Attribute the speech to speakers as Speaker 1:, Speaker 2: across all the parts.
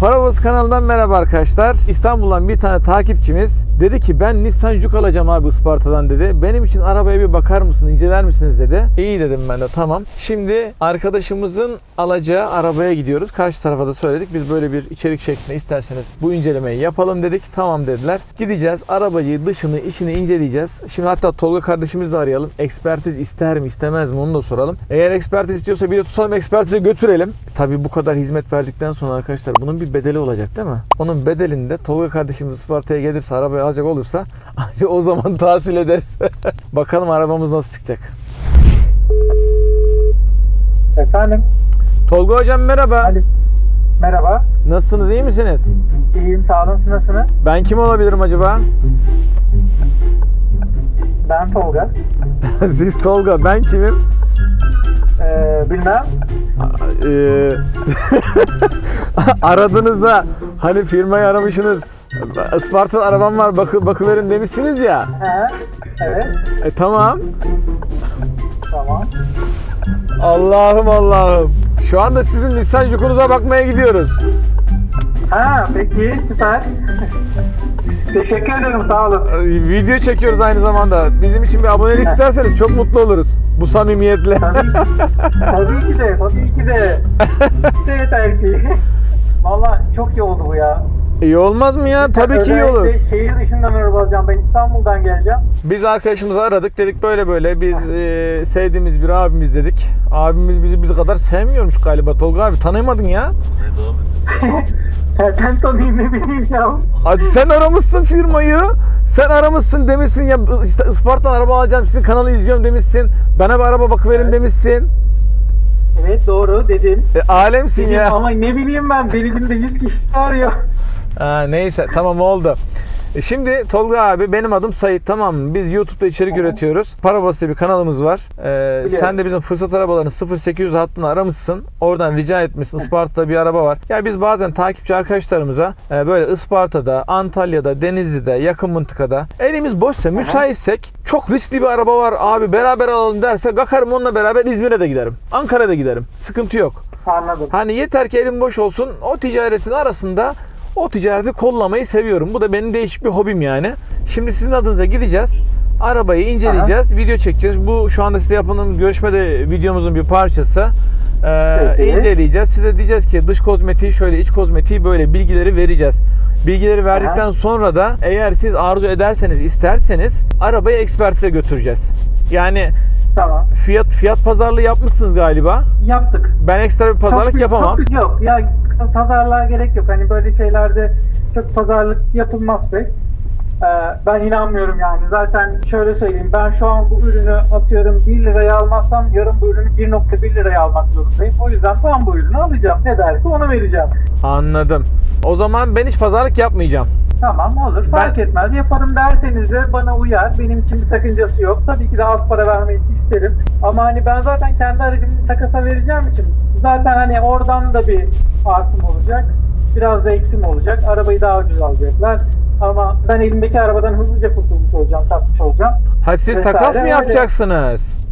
Speaker 1: Paravaz kanalından merhaba arkadaşlar. İstanbul'dan bir tane takipçimiz dedi ki ben Nissan Juke alacağım abi Isparta'dan dedi. Benim için arabaya bir bakar mısın, inceler misiniz dedi. İyi dedim ben de tamam. Şimdi arkadaşımızın alacağı arabaya gidiyoruz. Karşı tarafa da söyledik. Biz böyle bir içerik şeklinde isterseniz bu incelemeyi yapalım dedik. Tamam dediler. Gideceğiz. Arabayı, dışını, içini inceleyeceğiz. Şimdi hatta Tolga kardeşimizi de arayalım. Ekspertiz ister mi, istemez mi onu da soralım. Eğer ekspertiz istiyorsa bir de tutalım ekspertize götürelim. Tabii bu kadar hizmet verdikten sonra arkadaşlar bunun bir bedeli olacak değil mi? Onun bedelini de Tolga kardeşimiz Isparta'ya gelirse arabayı alacak olursa o zaman tahsil ederiz. Bakalım arabamız nasıl çıkacak.
Speaker 2: Efendim,
Speaker 1: Tolga hocam merhaba.
Speaker 2: Ali. Merhaba.
Speaker 1: Nasılsınız iyi misiniz?
Speaker 2: İyiyim, sağ olun. Siz nasılsınız?
Speaker 1: Ben kim olabilirim acaba?
Speaker 2: Ben Tolga.
Speaker 1: Siz Tolga ben kimim?
Speaker 2: Ee, bilmem.
Speaker 1: Eee, aradığınızda hani firmayı aramışsınız. Isparta'da arabam var bakı, bakıverin demişsiniz ya.
Speaker 2: He, evet,
Speaker 1: E tamam.
Speaker 2: tamam.
Speaker 1: Allah'ım Allah'ım. Şu anda sizin Nissan Juke'unuza bakmaya gidiyoruz.
Speaker 2: Ha, peki, süper. Teşekkür ederim, sağ olun.
Speaker 1: Ee, Video çekiyoruz aynı zamanda. Bizim için bir abonelik isterseniz çok mutlu oluruz. Bu samimiyetle.
Speaker 2: Tabii, tabii ki de, tabii ki de. İşte yeter ki. Valla çok iyi oldu bu ya.
Speaker 1: İyi olmaz mı ya? Tabii ki iyi olur.
Speaker 2: Şehir dışından araba alacağım. Ben İstanbul'dan geleceğim.
Speaker 1: Biz arkadaşımızı aradık dedik böyle böyle biz e, sevdiğimiz bir abimiz dedik. Abimiz bizi bizi kadar sevmiyormuş galiba Tolga abi tanımadın ya.
Speaker 2: Nereden tanıyayım ne bileyim ya.
Speaker 1: Hadi sen aramışsın firmayı. Sen aramışsın demişsin ya işte Isparta'dan araba alacağım sizin kanalı izliyorum demişsin. Bana bir araba bakıverin
Speaker 2: Evet.
Speaker 1: demişsin.
Speaker 2: Evet doğru dedim.
Speaker 1: E, alemsin
Speaker 2: dedim
Speaker 1: ya.
Speaker 2: Ama ne bileyim ben. Beni günde 100 kişi arıyor.
Speaker 1: Ha, neyse tamam oldu. E, Şimdi Tolga abi benim adım Sait tamam mı? Biz YouTube'da içerik üretiyoruz. Parabas diye bir kanalımız var. Ee, sen de bizim fırsat arabalarının 0800 hattını aramışsın. Oradan rica etmişsin. Isparta'da bir araba var. Ya biz bazen takipçi arkadaşlarımıza e, böyle Isparta'da, Antalya'da, Denizli'de, yakın mıntıkada elimiz boşsa, müsaitsek çok riskli bir araba var abi beraber alalım derse kalkarım onunla beraber İzmir'e de giderim. Ankara'da giderim. Sıkıntı yok.
Speaker 2: Anladım.
Speaker 1: Hani yeter ki elim boş olsun. O ticaretin arasında o ticareti kollamayı seviyorum. Bu da benim değişik bir hobim yani. Şimdi sizin adınıza gideceğiz. Arabayı inceleyeceğiz, video çekeceğiz. Bu şu anda size yapılan görüşmede videomuzun bir parçası. Ee, inceleyeceğiz. Size diyeceğiz ki dış kozmetiği şöyle, iç kozmetiği böyle bilgileri vereceğiz. Bilgileri verdikten sonra da eğer siz arzu ederseniz, isterseniz arabayı ekspertize götüreceğiz. Yani
Speaker 2: Tamam.
Speaker 1: fiyat fiyat pazarlığı yapmışsınız galiba.
Speaker 2: Yaptık.
Speaker 1: Ben ekstra bir pazarlık
Speaker 2: Çok-
Speaker 1: yapamam.
Speaker 2: çok- yok ya pazarlığa gerek yok. Hani böyle şeylerde çok pazarlık yapılmaz pek. Ee, ben inanmıyorum yani. Zaten şöyle söyleyeyim. Ben şu an bu ürünü atıyorum 1 liraya almazsam yarın bu ürünü 1.1 liraya almak zorundayım. O yüzden tam bu ürünü alacağım. Ne derse onu vereceğim.
Speaker 1: Anladım. O zaman ben hiç pazarlık yapmayacağım.
Speaker 2: Tamam olur. Fark etmez. Yaparım derseniz de bana uyar. Benim için bir sakıncası yok. Tabii ki de az para vermeyi isterim. Ama hani ben zaten kendi aracımı takasa vereceğim için zaten hani oradan da bir artım olacak. Biraz da eksim olacak. Arabayı daha ucuz alacaklar. Ama ben elimdeki arabadan hızlıca kurtulmuş olacağım, satmış olacağım.
Speaker 1: Ha siz
Speaker 2: Vesaire
Speaker 1: takas mı
Speaker 2: öyle.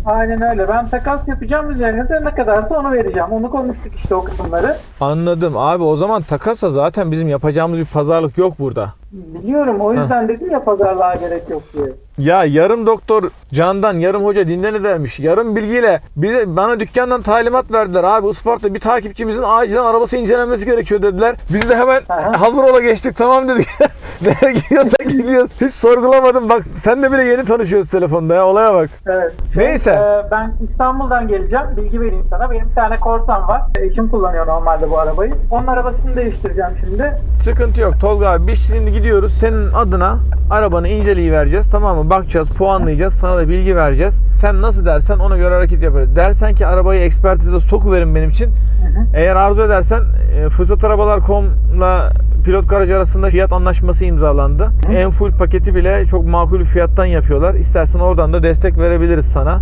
Speaker 2: Aynen öyle. Ben takas yapacağım üzerine de ne kadarsa onu vereceğim. Onu konuştuk işte o kısımları.
Speaker 1: Anladım. Abi o zaman takasa zaten bizim yapacağımız bir pazarlık yok burada.
Speaker 2: Biliyorum o yüzden dedim ya pazarlığa gerek yok diye.
Speaker 1: Ya yarım doktor Candan, yarım hoca dinlen edermiş. Yarım bilgiyle bize bana dükkandan talimat verdiler. Abi Isparta bir takipçimizin acilen arabası incelenmesi gerekiyor dediler. Biz de hemen
Speaker 2: Aha.
Speaker 1: hazır ola geçtik tamam dedik. Nereye gidiyorsak gidiyoruz. Hiç sorgulamadım. Bak sen de bile yeni tanışıyoruz telefonda ya. Olaya bak.
Speaker 2: Evet.
Speaker 1: Neyse.
Speaker 2: Ee, ben İstanbul'dan geleceğim. Bilgi vereyim sana. Benim bir tane korsan var. Eşim kullanıyor normalde bu arabayı. Onun arabasını değiştireceğim şimdi.
Speaker 1: Sıkıntı yok Tolga abi biz şimdi gidiyoruz senin adına arabanı inceleyi vereceğiz tamam mı bakacağız puanlayacağız sana da bilgi vereceğiz. Sen nasıl dersen ona göre hareket yaparız. Dersen ki arabayı ekspertize sokuverin benim için. Eğer arzu edersen e, fırsatarabalar.com'la pilot garajı arasında fiyat anlaşması imzalandı. En full paketi bile çok makul fiyattan yapıyorlar. İstersen oradan da destek verebiliriz sana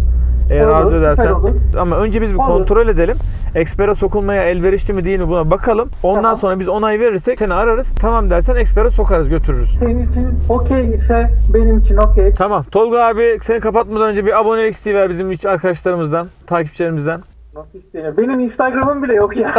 Speaker 1: eğer
Speaker 2: Olur,
Speaker 1: arzu edersen
Speaker 2: olur.
Speaker 1: ama önce biz bir
Speaker 2: Olur.
Speaker 1: kontrol edelim. Ekspere sokulmaya elverişli mi değil mi buna bakalım. Ondan
Speaker 2: Tamam.
Speaker 1: sonra biz onay verirsek seni ararız. Tamam dersen ekspere sokarız götürürüz.
Speaker 2: Senin için okey ise benim için okey.
Speaker 1: Tamam. Tolga abi seni kapatmadan önce bir abonelik isteği ver bizim arkadaşlarımızdan, takipçilerimizden.
Speaker 2: Nasıl? Benim Instagram'ım bile yok ya.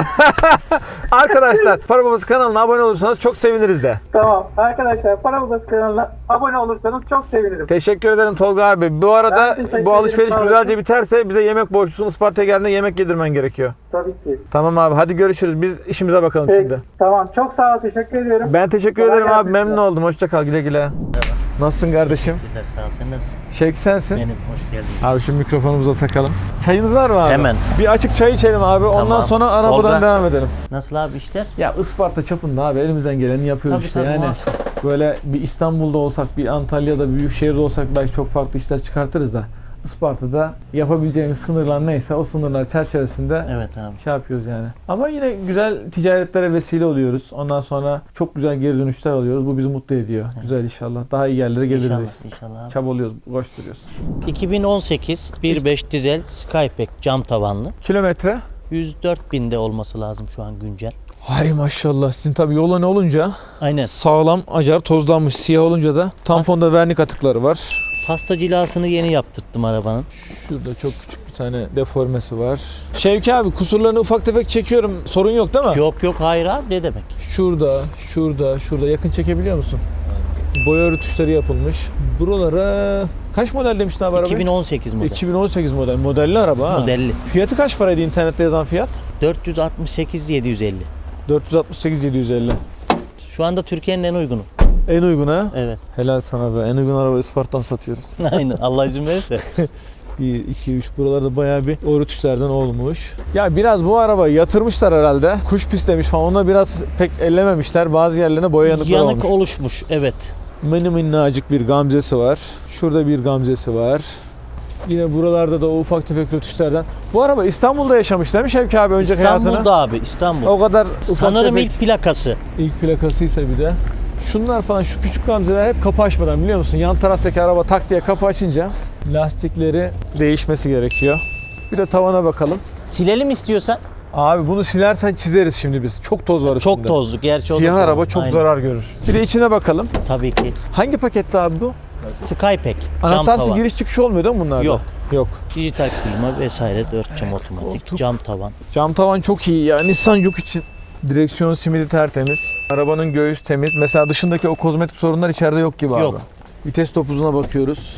Speaker 1: Arkadaşlar Para Babası kanalına abone olursanız çok seviniriz de.
Speaker 2: tamam. Arkadaşlar Para Babası kanalına abone olursanız çok sevinirim.
Speaker 1: Teşekkür ederim Tolga abi. Bu arada
Speaker 2: Ben teşekkür
Speaker 1: bu
Speaker 2: ederim,
Speaker 1: alışveriş
Speaker 2: sağ
Speaker 1: güzelce biterse bize yemek borçlusun. Isparta'ya geldiğinde yemek yedirmen gerekiyor.
Speaker 2: Tabii ki.
Speaker 1: Tamam abi hadi görüşürüz. Biz işimize bakalım
Speaker 2: Peki.
Speaker 1: şimdi.
Speaker 2: Tamam. Çok sağ ol. Teşekkür ediyorum.
Speaker 1: Ben teşekkür
Speaker 2: Kolay
Speaker 1: ederim abi.
Speaker 2: gelsin
Speaker 1: Memnun oldum. Hoşça kal. Güle güle. Nasılsın kardeşim?
Speaker 3: Teşekkürler sağ ol. Sen nasılsın?
Speaker 1: Şevki sensin.
Speaker 3: Benim hoş geldiniz.
Speaker 1: Abi şu mikrofonumuza takalım. Çayınız var mı abi?
Speaker 3: Hemen.
Speaker 1: Bir açık çay içelim abi. Ondan
Speaker 3: Tamam.
Speaker 1: sonra arabadan
Speaker 3: Tolga.
Speaker 1: devam edelim.
Speaker 3: Nasıl abi işler?
Speaker 1: Ya Isparta çapında abi elimizden geleni yapıyoruz
Speaker 3: Tabii,
Speaker 1: işte.
Speaker 3: tabii,
Speaker 1: yani
Speaker 3: muhakkak. böyle
Speaker 1: bir İstanbul'da olsak, bir Antalya'da, büyük şehirde olsak belki çok farklı işler çıkartırız da Isparta'da yapabileceğimiz sınırlar neyse o sınırlar çerçevesinde
Speaker 3: Evet abi.
Speaker 1: şey yapıyoruz yani. Ama yine güzel ticaretlere vesile oluyoruz. Ondan sonra çok güzel geri dönüşler alıyoruz. Bu bizi mutlu ediyor. Güzel inşallah. Daha iyi yerlere geliriz.
Speaker 3: İnşallah, inşallah abi.
Speaker 1: Çabalıyoruz, koşturuyoruz.
Speaker 3: 2018 1.5 dizel Skypack cam tavanlı.
Speaker 1: Kilometre?
Speaker 3: 104 binde olması lazım şu an güncel.
Speaker 1: Hay maşallah. Sizin tabii yola ne olunca
Speaker 3: Aynen.
Speaker 1: sağlam, acar, tozlanmış, siyah olunca da tamponda vernik atıkları var.
Speaker 3: Pasta cilasını yeni yaptırttım arabanın.
Speaker 1: Şurada çok küçük bir tane deformesi var. Şevki abi kusurlarını ufak tefek çekiyorum. Sorun yok değil mi?
Speaker 3: Yok yok hayır abi ne demek?
Speaker 1: Şurada, şurada, şurada yakın çekebiliyor musun? Boya rötuşları yapılmış. Buralara kaç model demiştin abi araba?
Speaker 3: 2018 model.
Speaker 1: 2018 model. Modelli araba ha.
Speaker 3: Modelli.
Speaker 1: Fiyatı kaç paraydı internette yazan fiyat?
Speaker 3: 468 750.
Speaker 1: 468 750.
Speaker 3: Şu anda Türkiye'nin en uygunu.
Speaker 1: En uygun ha?
Speaker 3: Evet.
Speaker 1: Helal sana be. En uygun araba Isparta'dan satıyoruz.
Speaker 3: Aynen. Allah izin verirse.
Speaker 1: 1, 2, 3 buralarda bayağı bir o rötuşlardan olmuş. Ya biraz bu arabayı yatırmışlar herhalde. Kuş pislemiş falan. Ona biraz pek ellememişler. Bazı yerlerine boya yanıkları
Speaker 3: Yanık
Speaker 1: olmuş.
Speaker 3: oluşmuş. Evet.
Speaker 1: Mini minnacık bir gamzesi var. Şurada bir gamzesi var. Yine buralarda da o ufak tefek rötuşlardan. Bu araba İstanbul'da yaşamış değil mi Şevki abi önceki hayatını?
Speaker 3: İstanbul'da abi İstanbul.
Speaker 1: O kadar ufak
Speaker 3: Sanırım
Speaker 1: tefek
Speaker 3: ilk plakası.
Speaker 1: ilk plakasıysa bir de. Şunlar falan şu küçük gamzeler hep kapı açmadan biliyor musun? Yan taraftaki araba tak diye kapı açınca lastikleri değişmesi gerekiyor. Bir de tavana bakalım.
Speaker 3: Silelim istiyorsan.
Speaker 1: Abi bunu silersen çizeriz şimdi biz. Çok toz var
Speaker 3: Çok
Speaker 1: üstünde.
Speaker 3: tozlu. Gerçi o da
Speaker 1: Siyah
Speaker 3: doğru.
Speaker 1: araba çok
Speaker 3: Aynen.
Speaker 1: zarar görür. Bir de içine bakalım.
Speaker 3: Tabii ki.
Speaker 1: Hangi pakette abi bu?
Speaker 3: Skypack.
Speaker 1: Anahtarsız giriş çıkış olmuyor değil mi bunlarda?
Speaker 3: Yok.
Speaker 1: Yok.
Speaker 3: Dijital klima vesaire 4 cam otomatik.
Speaker 1: Koltuk.
Speaker 3: Cam tavan.
Speaker 1: Cam tavan çok iyi ya. Nissan Juke için. Direksiyon simidi tertemiz. Arabanın göğüs temiz. Mesela dışındaki o kozmetik sorunlar içeride yok gibi
Speaker 3: Yok.
Speaker 1: abi. Vites topuzuna bakıyoruz.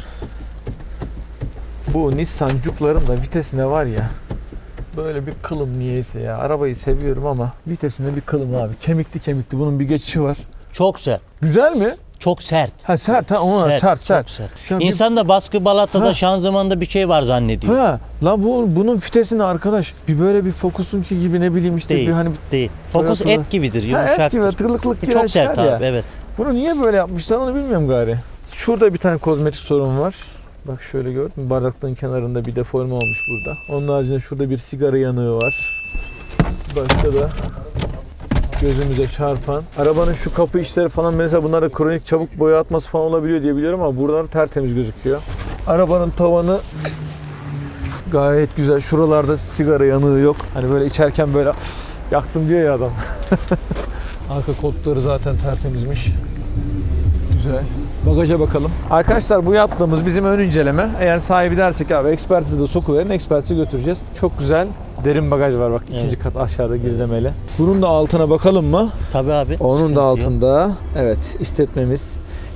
Speaker 1: Bu Nissan Juke'ların da vitesine var ya. Böyle bir kılım niyeyse ya. Arabayı seviyorum ama vitesinde bir kılım abi. Kemikli kemikli. Bunun bir geçişi var.
Speaker 3: Çok sert.
Speaker 1: Güzel mi?
Speaker 3: Çok sert.
Speaker 1: Ha sert ha ona sert sert.
Speaker 3: Sert.
Speaker 1: Bir-
Speaker 3: İnsan da baskı balatada
Speaker 1: Ha.
Speaker 3: şanzımanda bir şey var zannediyor.
Speaker 1: Ha, lan bu bunun vitesini arkadaş bir böyle bir Focus'unki gibi ne bileyim işte
Speaker 3: Değil.
Speaker 1: bir hani
Speaker 3: Değil. Fokus et gibidir.
Speaker 1: ha, et
Speaker 3: Yumuşaktır.
Speaker 1: gibi tırlıklık gibi
Speaker 3: Çok sert
Speaker 1: çıkar ya.
Speaker 3: abi evet.
Speaker 1: Bunu niye böyle yapmışlar onu bilmiyorum gari. Şurada bir tane kozmetik sorun var. Bak şöyle gördün mü? Bardaklığın kenarında bir deforme olmuş burada. Onun haricinde şurada bir sigara yanığı var. Başka da gözümüze çarpan. Arabanın şu kapı işleri falan mesela bunlarda kronik çabuk boya atması falan olabiliyor diye biliyorum ama buradan tertemiz gözüküyor. Arabanın tavanı gayet güzel. Şuralarda sigara yanığı yok. Hani böyle içerken böyle yaktım diyor ya adam. Arka koltukları zaten tertemizmiş. Güzel. Bagaja bakalım. Arkadaşlar bu yaptığımız bizim ön inceleme. Eğer sahibi dersek abi ekspertizi de sokuverin. Ekspertizi götüreceğiz. Çok güzel derin bagaj var bak ikinci
Speaker 3: Evet.
Speaker 1: kat aşağıda gizlemeli. Bunun da altına bakalım mı?
Speaker 3: Tabii abi.
Speaker 1: Onun
Speaker 3: sıkıntı
Speaker 1: da
Speaker 3: yok.
Speaker 1: altında evet istetmemiz.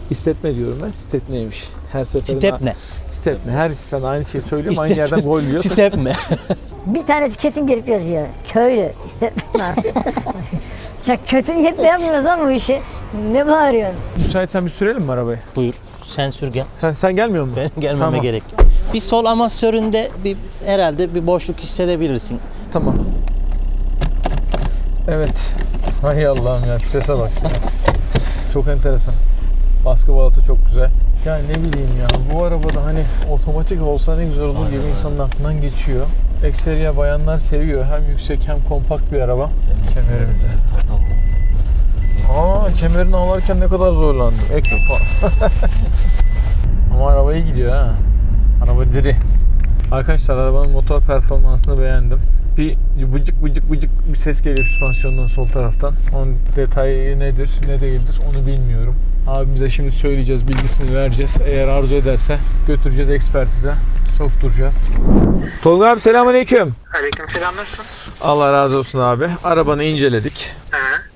Speaker 1: İstetme diyorum ben. Stepneymiş. Her seferinde
Speaker 3: Step ne?
Speaker 1: Stepne. Her seferinde aynı şeyi söylüyorum. Aynı yerden gol yiyor.
Speaker 3: Step ne?
Speaker 4: Bir tanesi kesin gelip yazıyor. Köylü. İşte ya kötü niyetle yapmıyoruz ama bu işi. Ne bağırıyorsun?
Speaker 1: Müsaitsen bir sürelim mi arabayı?
Speaker 3: Buyur. Sen sür gel.
Speaker 1: Ha, sen gelmiyor musun?
Speaker 3: Benim gelmeme
Speaker 1: Tamam.
Speaker 3: gerek yok. Bir sol amasöründe bir herhalde bir boşluk hissedebilirsin.
Speaker 1: Tamam. Evet. Hay Allah'ım ya vitese bak. ya. Çok enteresan. Baskı balata çok güzel. Ya ne bileyim ya bu arabada hani otomatik olsa ne güzel olur gibi insanın aklından geçiyor. Ekseriya bayanlar seviyor. Hem yüksek hem kompakt bir araba. Kemerimize. Aa kemerini alarken ne kadar zorlandım. Eksi puan. Ama araba iyi gidiyor ha. Araba diri. Arkadaşlar arabanın motor performansını beğendim. Bir vıcık vıcık vıcık bir ses geliyor süspansiyondan sol taraftan. Onun detayı nedir ne değildir onu bilmiyorum. Abimize şimdi söyleyeceğiz bilgisini vereceğiz. Eğer arzu ederse götüreceğiz ekspertize. Çok duracağız. Tolga abi selamünaleyküm.
Speaker 5: Aleykümselam nasılsın?
Speaker 1: Allah razı olsun abi. Arabanı inceledik.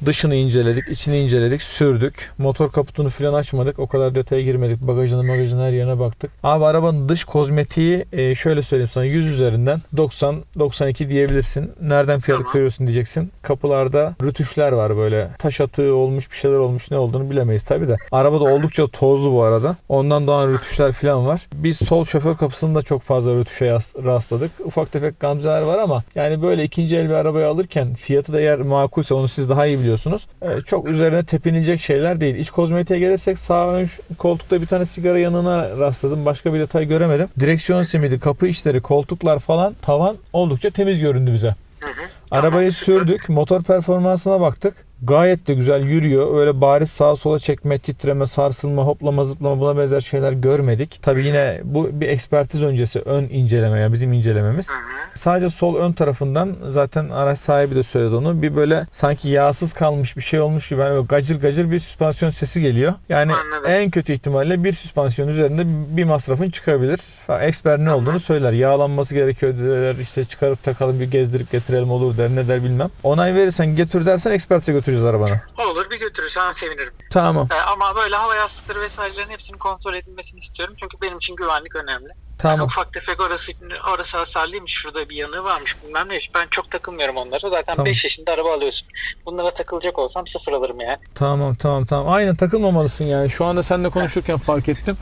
Speaker 1: Dışını inceledik, içini inceledik, sürdük. Motor kaputunu falan açmadık. O kadar detaya girmedik. Bagajını bagajını her yerine baktık. Abi arabanın dış kozmetiği e, şöyle söyleyeyim sana 100 üzerinden 90-92 diyebilirsin. Nereden fiyatı koyuyorsun diyeceksin. Kapılarda rütüşler var böyle. Taş atığı olmuş bir şeyler olmuş ne olduğunu bilemeyiz tabi de. Araba da oldukça tozlu bu arada. Ondan doğan rütüşler falan var. Biz sol şoför kapısında çok fazla rütüşe rastladık. Ufak tefek gamzeler var ama yani böyle ikinci el bir arabayı alırken fiyatı da eğer makulse onu siz daha iyi biliyorsunuz. Ee, çok üzerine tepinilecek şeyler değil. İç kozmetiğe gelirsek sağ ön koltukta bir tane sigara yanına rastladım. Başka bir detay göremedim. Direksiyon simidi, kapı içleri, koltuklar falan tavan oldukça temiz göründü bize.
Speaker 5: Hı hı.
Speaker 1: Arabayı sürdük. Motor performansına baktık. Gayet de güzel yürüyor. Öyle bariz sağa sola çekme, titreme, sarsılma, hoplama, zıplama buna benzer şeyler görmedik. Tabii yine bu bir ekspertiz öncesi ön inceleme ya bizim incelememiz.
Speaker 5: Hı hı.
Speaker 1: Sadece sol ön tarafından zaten araç sahibi de söyledi onu. Bir böyle sanki yağsız kalmış bir şey olmuş gibi hani böyle gacır gacır bir süspansiyon sesi geliyor. Yani
Speaker 5: Anladım.
Speaker 1: en kötü ihtimalle bir süspansiyon üzerinde bir masrafın çıkabilir. Eksper ne olduğunu söyler. Yağlanması gerekiyor der. işte çıkarıp takalım bir gezdirip getirelim olur der ne der bilmem. Onay verirsen götür dersen ekspertize götüreceğiz arabanı.
Speaker 5: Olur bir götürürsen sevinirim.
Speaker 1: Tamam.
Speaker 5: Ee, ama böyle hava yastıkları vesairelerin hepsinin kontrol edilmesini istiyorum. Çünkü benim için güvenlik önemli. Yani
Speaker 1: Tamam.
Speaker 5: ufak tefek orası orası hasarlıymış, şurada bir yanığı varmış bilmem ne. Ben çok takılmıyorum onlara. Zaten
Speaker 1: Tamam.
Speaker 5: 5 yaşında araba alıyorsun. Bunlara takılacak olsam sıfır alırım yani.
Speaker 1: Tamam tamam tamam. Aynen takılmamalısın yani. Şu anda seninle konuşurken fark ettim.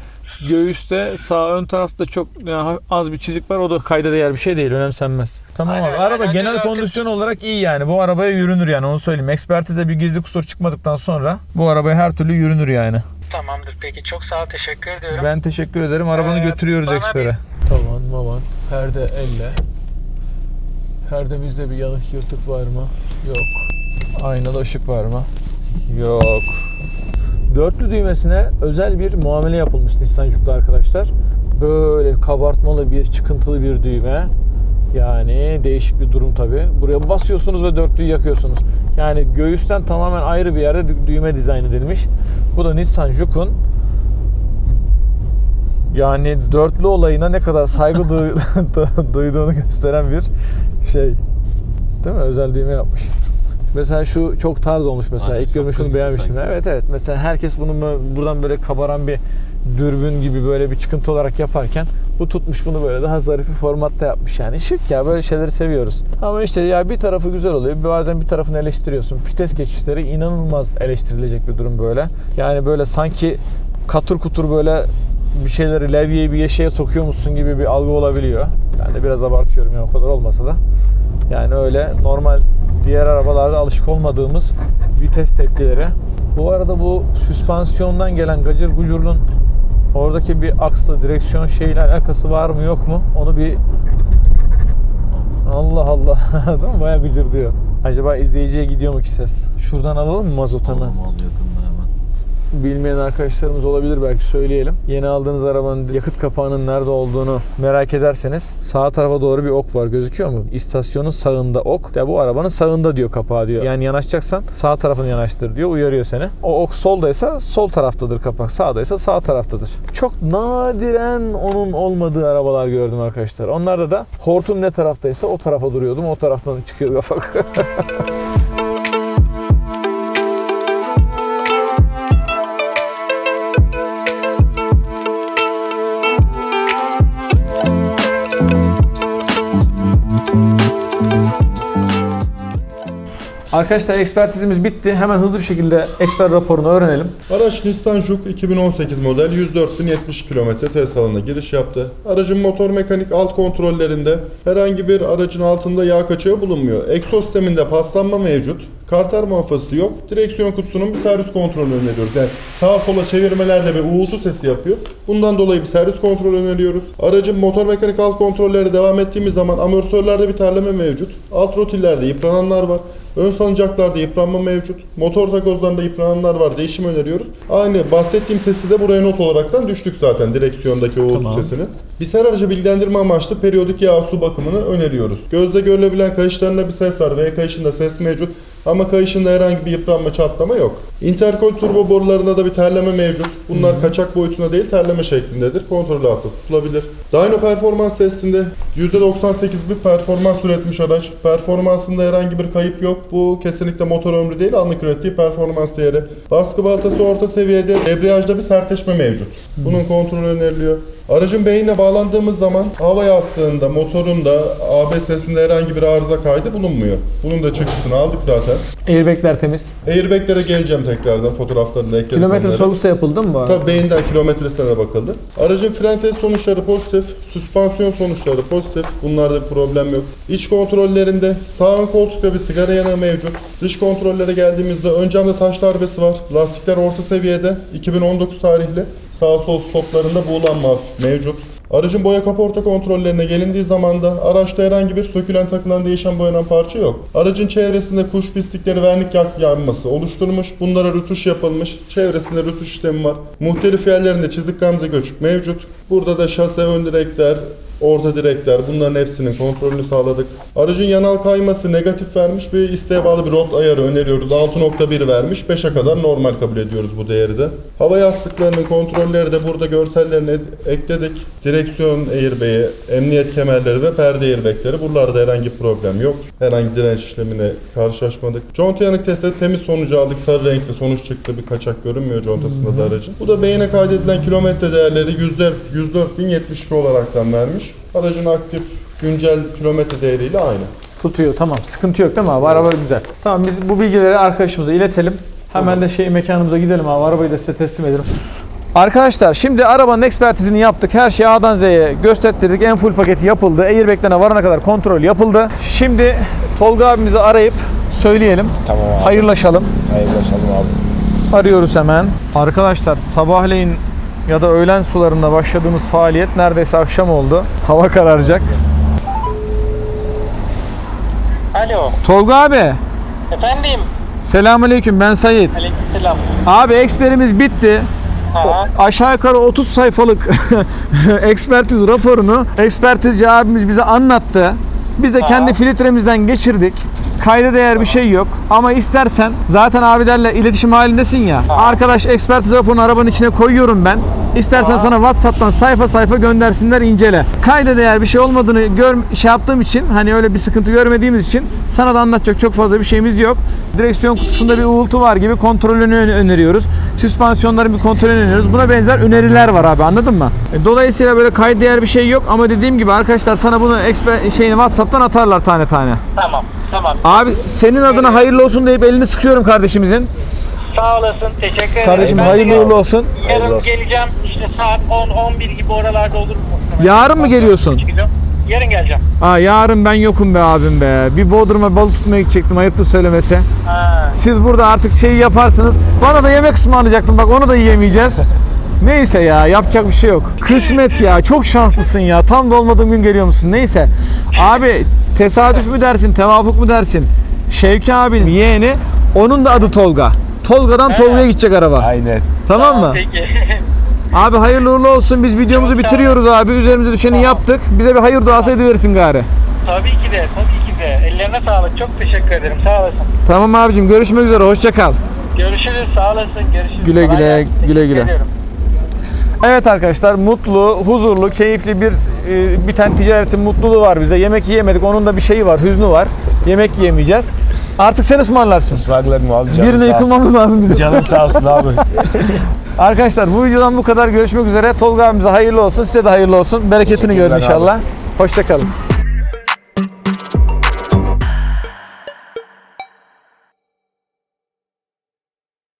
Speaker 1: Göğüste sağ ön tarafta çok yani az bir çizik var. O da kayda değer bir şey değil. Önemsenmez. Tamam
Speaker 5: Aynen,
Speaker 1: abi. Araba
Speaker 5: aynen.
Speaker 1: genel
Speaker 5: Düzeltip-
Speaker 1: kondisyon olarak iyi yani. Bu arabaya yürünür yani onu söyleyeyim. Ekspertizde bir gizli kusur çıkmadıktan sonra bu arabaya her türlü yürünür yani.
Speaker 5: Tamamdır peki. Çok sağ ol. Teşekkür ediyorum.
Speaker 1: Ben teşekkür ederim. Arabanı
Speaker 5: Ee,
Speaker 1: götürüyoruz
Speaker 5: bana
Speaker 1: ekspere. Tavan mavan. Perde elle. Perdemizde bir yanık yırtık var mı? Yok. Aynada ışık var mı? Yok. Dörtlü düğmesine özel bir muamele yapılmış Nissan Juke'da arkadaşlar. Böyle kabartmalı bir çıkıntılı bir düğme. Yani değişik bir durum tabi. Buraya basıyorsunuz ve dörtlüyü yakıyorsunuz. Yani göğüsten tamamen ayrı bir yerde dü- düğme dizayn edilmiş. Bu da Nissan Juke'un yani dörtlü olayına ne kadar saygı duy- duyduğunu gösteren bir şey. Değil mi? Özel düğme yapmış. Mesela şu çok tarz olmuş mesela.
Speaker 6: Aynen,
Speaker 1: İlk görmüş
Speaker 6: şapka gibi
Speaker 1: beğenmiştim.
Speaker 6: sanki.
Speaker 1: Evet evet. Mesela herkes bunu bö- buradan böyle kabaran bir dürbün gibi böyle bir çıkıntı olarak yaparken bu tutmuş bunu böyle daha zarif bir formatta yapmış yani. Şık ya böyle şeyleri seviyoruz. Ama işte ya bir tarafı güzel oluyor. Bazen bir tarafını eleştiriyorsun. Vites geçişleri inanılmaz eleştirilecek bir durum böyle. Yani böyle sanki katır kutur böyle bir şeyleri levyeyi bir yeşeye sokuyormuşsun gibi bir algı olabiliyor. Ben de biraz abartıyorum ya o kadar olmasa da. Yani öyle normal diğer arabalarda alışık olmadığımız vites tepkileri. Bu arada bu süspansiyondan gelen gacır gucurlun oradaki bir aksla direksiyon şeyle alakası var mı yok mu? Onu bir Allah Allah. Değil mi? Bayağı gıcır diyor. Acaba izleyiciye gidiyor mu ki ses? Şuradan alalım mı mazot hemen?
Speaker 6: Tamam al yakında hemen.
Speaker 1: Bilmeyen arkadaşlarımız olabilir belki söyleyelim. Yeni aldığınız arabanın yakıt kapağının nerede olduğunu merak ederseniz sağ tarafa doğru bir ok var gözüküyor mu? İstasyonun sağında ok. Ya bu arabanın sağında diyor kapağı diyor. Yani yanaşacaksan sağ tarafını yanaştır diyor. Uyarıyor seni. O ok soldaysa sol taraftadır kapak. Sağdaysa sağ taraftadır. Çok nadiren onun olmadığı arabalar gördüm arkadaşlar. Onlarda da hortum ne taraftaysa o tarafa duruyordum. O taraftan çıkıyor kapak. Arkadaşlar ekspertizimiz bitti. Hemen hızlı bir şekilde eksper raporunu öğrenelim.
Speaker 7: Araç Nissan Juke 2018 model 104.070 km test alanına giriş yaptı. Aracın motor mekanik alt kontrollerinde herhangi bir aracın altında yağ kaçağı bulunmuyor. Egzoz sisteminde paslanma mevcut. Karter muhafazası yok. Direksiyon kutusunun bir servis kontrolünü öneriyoruz. Yani sağa sola çevirmelerde bir uğultu sesi yapıyor. Bundan dolayı bir servis kontrolü öneriyoruz. Aracın motor mekanik alt kontrolleri devam ettiğimiz zaman amortisörlerde bir terleme mevcut. Alt rotillerde yıprananlar var. Ön salıncaklarda yıpranma mevcut. Motor takozlarında yıprananlar var. Değişim öneriyoruz. Aynı bahsettiğim sesi de buraya not olaraktan düştük zaten direksiyondaki o
Speaker 1: Tamam.
Speaker 7: sesini. Biz her aracı bilgilendirme amaçlı periyodik yağ su bakımını öneriyoruz. Gözle görülebilen kayışlarında bir ses var. V kayışında ses mevcut. Ama kayışında herhangi bir yıpranma, çatlama yok. Intercooler turbo borularında da bir terleme mevcut. Bunlar kaçak boyutunda değil terleme şeklindedir. Kontrol altında tutulabilir. Dyno performans testinde %98 bir performans üretmiş araç. Performansında herhangi bir kayıp yok. Bu kesinlikle motor ömrü değil, anlık ürettiği performans değeri. Baskı baltası orta seviyede, debriyajda bir sertleşme mevcut. Bunun kontrolü öneriliyor. Aracın beyine bağlandığımız zaman hava yastığında, motorunda, ABS'sinde herhangi bir arıza kaydı bulunmuyor. Bunun da çıktısını aldık zaten.
Speaker 1: Airbag'ler temiz.
Speaker 7: Airbag'lere geleceğim tekrardan fotoğraflarını ekledim.
Speaker 1: Kilometre
Speaker 7: onları.
Speaker 1: sorgusu da yapıldı mı bu arada?
Speaker 7: Tabii beyinden kilometresine de bakıldı. Aracın fren test sonuçları pozitif, süspansiyon sonuçları pozitif. Bunlarda bir problem yok. İç kontrollerinde sağ ön koltukta bir sigara yanığı mevcut. Dış kontrollere geldiğimizde ön camda taş darbesi var. Lastikler orta seviyede. 2019 tarihli. Sağ sol stoplarında buğulanma mevcut. Aracın boya kaporta kontrollerine gelindiği zaman da araçta herhangi bir sökülen takılan değişen boyanan parça yok. Aracın çevresinde kuş pislikleri vernik yanması oluşturmuş. Bunlara rütuş yapılmış. Çevresinde rütuş işlemi var. Muhtelif yerlerinde çizik gamze göçük mevcut. Burada da şase ön direkler, orta direkler bunların hepsinin kontrolünü sağladık. Aracın yanal kayması negatif vermiş bir isteğe bağlı bir rot ayarı öneriyoruz. 6.1 vermiş. 5'e kadar normal kabul ediyoruz bu değeri de. Hava yastıklarının kontrolleri de burada görsellerini ed- ekledik. Direksiyon airbag'i, emniyet kemerleri ve perde airbag'leri. Buralarda herhangi bir problem yok. Herhangi direnç işlemine karşılaşmadık. Conta yanık testte temiz sonucu aldık. Sarı renkli sonuç çıktı. Bir kaçak görünmüyor contasında da aracın. Bu da beyine kaydedilen kilometre değerleri 104 104.072 olaraktan vermiş. Aracın aktif güncel kilometre değeriyle aynı.
Speaker 1: Tutuyor tamam. Sıkıntı yok değil mi abi? Araba güzel. Tamam biz bu bilgileri arkadaşımıza iletelim. Hemen de şey mekanımıza gidelim abi. Arabayı da size teslim edelim. Arkadaşlar şimdi arabanın ekspertizini yaptık. Her şeyi A'dan Z'ye gösterdik. En full paketi yapıldı. Airbag'lerine varana kadar kontrol yapıldı. Şimdi Tolga abimizi arayıp söyleyelim.
Speaker 6: Tamam abi.
Speaker 1: Hayırlaşalım.
Speaker 6: Hayırlaşalım abi.
Speaker 1: Arıyoruz hemen. Arkadaşlar sabahleyin ya da öğlen sularında başladığımız faaliyet neredeyse akşam oldu. Hava kararacak.
Speaker 2: Alo.
Speaker 1: Tolga abi.
Speaker 2: Efendim.
Speaker 1: Selamünaleyküm ben Sayit.
Speaker 2: Aleykümselam.
Speaker 1: Abi eksperimiz bitti.
Speaker 2: Ha.
Speaker 1: Aşağı yukarı 30 sayfalık ekspertiz raporunu ekspertizci abimiz bize anlattı. Biz de kendi filtremizden geçirdik. Kayda değer bir şey yok. Ama istersen zaten abilerle iletişim halindesin ya. Arkadaş ekspertiz raporunu arabanın içine koyuyorum ben. İstersen sana WhatsApp'tan sayfa sayfa göndersinler incele. Kayda değer bir şey olmadığını gör, şey yaptığım için hani öyle bir sıkıntı görmediğimiz için sana da anlatacak çok fazla bir şeyimiz yok. Direksiyon kutusunda bir uğultu var gibi kontrolünü ön- öneriyoruz. Süspansiyonların bir kontrolünü öneriyoruz. Buna benzer öneriler var abi anladın mı? E, Dolayısıyla böyle kayda değer bir şey yok ama dediğim gibi arkadaşlar sana bunu eksper şeyini WhatsApp'tan atarlar tane tane.
Speaker 2: Tamam. Tamam.
Speaker 1: Abi senin adına hayırlı olsun deyip elini sıkıyorum kardeşimizin.
Speaker 2: Sağ olasın. Teşekkür ederim.
Speaker 1: Kardeşim
Speaker 2: Ben
Speaker 1: hayırlı uğurlu olsun.
Speaker 2: Yarın geleceğim. İşte saat 10-11 gibi oralarda olur mu?
Speaker 1: Yarın mı geliyorsun?
Speaker 2: Yarın geleceğim.
Speaker 1: Aa yarın ben yokum be abim be. Bir Bodrum'a balık tutmaya gidecektim ayıptır söylemesi.
Speaker 2: Ha.
Speaker 1: Siz burada artık şeyi yaparsınız. Bana da yemek ısmarlayacaktım bak onu da yiyemeyeceğiz. Neyse ya yapacak bir şey yok. Kısmet ya çok şanslısın ya. Tam da olmadığın gün geliyor musun? Neyse. Abi tesadüf mü dersin, tevafuk mu dersin? Şevki abinin yeğeni onun da adı Tolga. Tolga'dan Tolga'ya gidecek araba.
Speaker 6: Aynen.
Speaker 1: Tamam mı?
Speaker 2: Peki.
Speaker 1: Abi hayırlı uğurlu olsun. Biz videomuzu bitiriyoruz abi. Üzerimize düşeni yaptık. Bize bir hayır duası ediverirsin gari.
Speaker 2: tabii ki de. Tabii ki de. Ellerine sağlık. Çok teşekkür ederim. Sağ olasın.
Speaker 1: Tamam abicim görüşmek üzere. Hoşça kal.
Speaker 2: Görüşürüz. Sağ olasın. Görüşürüz.
Speaker 1: Güle
Speaker 2: Kolay
Speaker 1: güle,
Speaker 2: gelsin.
Speaker 1: güle
Speaker 2: Teşekkür
Speaker 1: güle.
Speaker 2: ediyorum.
Speaker 1: Evet arkadaşlar mutlu, huzurlu, keyifli bir e, bir tane ticaretin mutluluğu var bize. Yemek yiyemedik. Onun da bir şeyi var, hüznü var. Yemek yiyemeyeceğiz. Artık sen ısmarlarsın.
Speaker 6: Ismarlarım abi canın
Speaker 1: Birine
Speaker 6: sağ olsun.
Speaker 1: yıkılmamız lazım bizim.
Speaker 6: Canın sağ olsun abi.
Speaker 1: Arkadaşlar bu videodan bu kadar. Görüşmek üzere. Tolga abimize hayırlı olsun. Size de hayırlı olsun. Bereketini görün inşallah. Hoşçakalın.